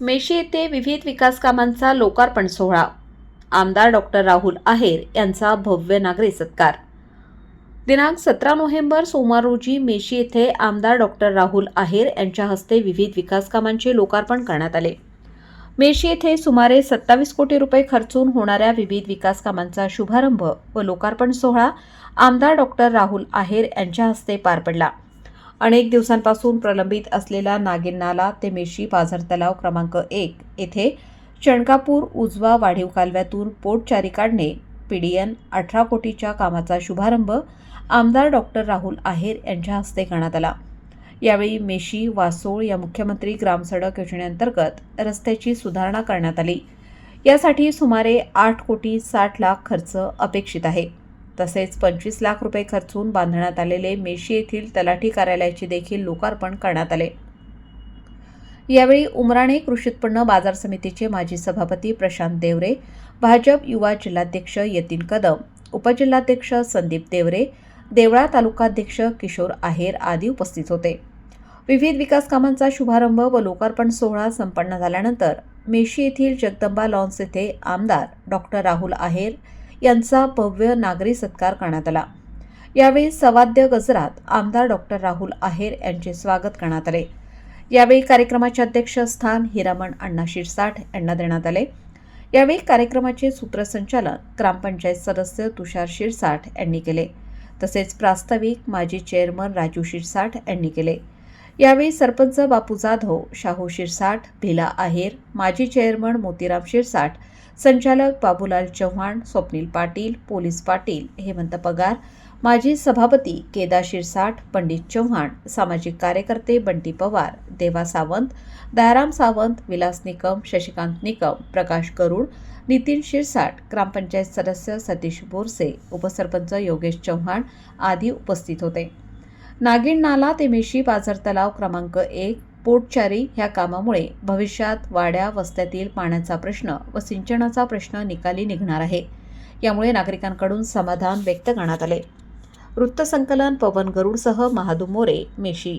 मेशी येथे विविध विकास कामांचा लोकार्पण सोहळा. आमदार डॉक्टर राहुल आहेर यांचा भव्य नागरी सत्कार. दिनांक सतरा नोव्हेंबर सोमवार रोजी मेशी येथे आमदार डॉक्टर राहुल आहेर यांच्या हस्ते विविध विकास कामांचे लोकार्पण करण्यात आले. मेशी येथे सुमारे सत्तावीस कोटी रुपये खर्चून होणाऱ्या विविध विकास कामांचा शुभारंभ व लोकार्पण सोहळा आमदार डॉक्टर राहुल आहेर यांच्या हस्ते पार पडला. अनेक दिवसांपासून प्रलंबित असलेला नागिन नाला ते मेशी पाझर तलाव क्रमांक एक येथे चणकापूर उजवा वाढीव कालव्यातून पोटचारी काढणे पीडीएन अठरा कोटीच्या कामाचा शुभारंभ आमदार डॉक्टर राहुल आहेर यांच्या हस्ते करण्यात आला. यावेळी मेशी वासोळ या मुख्यमंत्री ग्रामसडक योजनेअंतर्गत रस्त्याची सुधारणा करण्यात आली. यासाठी सुमारे आठ कोटी साठ लाख खर्च अपेक्षित आहे. तसेच पंचवीस लाख रुपये खर्चून बांधण्यात आलेले मेशी येथील तलाठी कार्यालयाचे देखील लोकार्पण करण्यात आले. यावेळी उमराणे कृषी उत्पन्न बाजार समितीचे माजी सभापती प्रशांत देवरे भाजप युवा जिल्हाध्यक्ष यतीन कदम उपजिल्हाध्यक्ष संदीप देवरे देवळा तालुकाध्यक्ष किशोर आहेर आदी उपस्थित होते. विविध विकास कामांचा शुभारंभ व लोकार्पण सोहळा संपन्न झाल्यानंतर मेशी येथील जगदंबा लॉन्स येथे आमदार डॉक्टर राहुल आहेर यांचा भव्य नागरी सत्कार करण्यात आला. यावेळी सवाद्य गजरात आमदार डॉक्टर राहुल आहेर यांचे स्वागत करण्यात आले. यावेळी कार्यक्रमाचे अध्यक्षस्थान हिरामण अण्णा शिरसाठ यांना देण्यात आले. यावेळी कार्यक्रमाचे सूत्रसंचालन ग्रामपंचायत सदस्य तुषार शिरसाठ यांनी केले. तसेच प्रास्ताविक माजी चेअरमन राजू शिरसाठ यांनी केले. यावेळी सरपंच बापू जाधव शाहू शिरसाठ भिला आहेर माजी चेअरमन मोतीराम शिरसाठ संचालक बाबूलाल चव्हाण स्वप्नील पाटील पोलीस पाटील हेमंत पगार माजी सभापती केदा शिरसाठ पंडित चव्हाण सामाजिक कार्यकर्ते बंटी पवार देवा सावंत दयाराम सावंत विलास निकम शशिकांत निकम प्रकाश करुड नितीन शिरसाट ग्रामपंचायत सदस्य सतीश बोरसे उपसरपंच योगेश चव्हाण आदी उपस्थित होते. नागिण नाला ते मेशी बाजार तलाव क्रमांक एक पोटचारी ह्या कामामुळे भविष्यात वाड्या वस्त्यातील पाण्याचा प्रश्न व सिंचनाचा प्रश्न निकाली निघणार आहे. यामुळे नागरिकांकडून समाधान व्यक्त करण्यात आले. वृत्तसंकलन पवन गरुडसह महादू मोरे मेशी